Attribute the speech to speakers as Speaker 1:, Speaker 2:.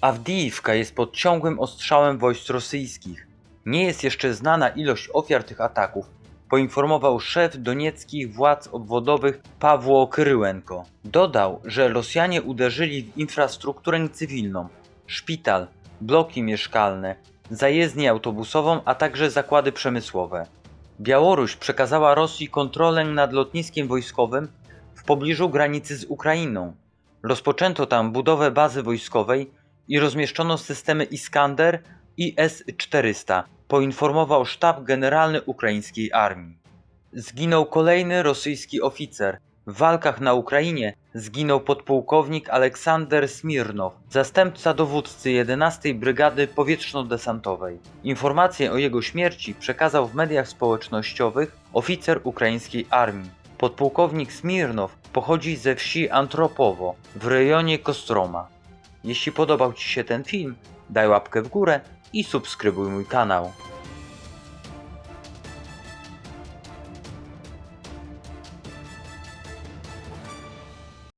Speaker 1: Awdijiwka jest pod ciągłym ostrzałem wojsk rosyjskich. Nie jest jeszcze znana ilość ofiar tych ataków, poinformował szef donieckich władz obwodowych Pawło Kryłenko. Dodał, że Rosjanie uderzyli w infrastrukturę cywilną, szpital, bloki mieszkalne, zajezdnię autobusową, a także zakłady przemysłowe. Białoruś przekazała Rosji kontrolę nad lotniskiem wojskowym w pobliżu granicy z Ukrainą. Rozpoczęto tam budowę bazy wojskowej i rozmieszczono systemy Iskander i S-400, poinformował sztab generalny ukraińskiej armii. Zginął kolejny rosyjski oficer. W walkach na Ukrainie zginął podpułkownik Aleksander Smirnow, zastępca dowódcy 11 Brygady Powietrzno-Desantowej. Informację o jego śmierci przekazał w mediach społecznościowych oficer ukraińskiej armii. Podpułkownik Smirnow pochodzi ze wsi Antropowo w rejonie Kostroma. Jeśli podobał Ci się ten film, daj łapkę w górę i subskrybuj mój kanał.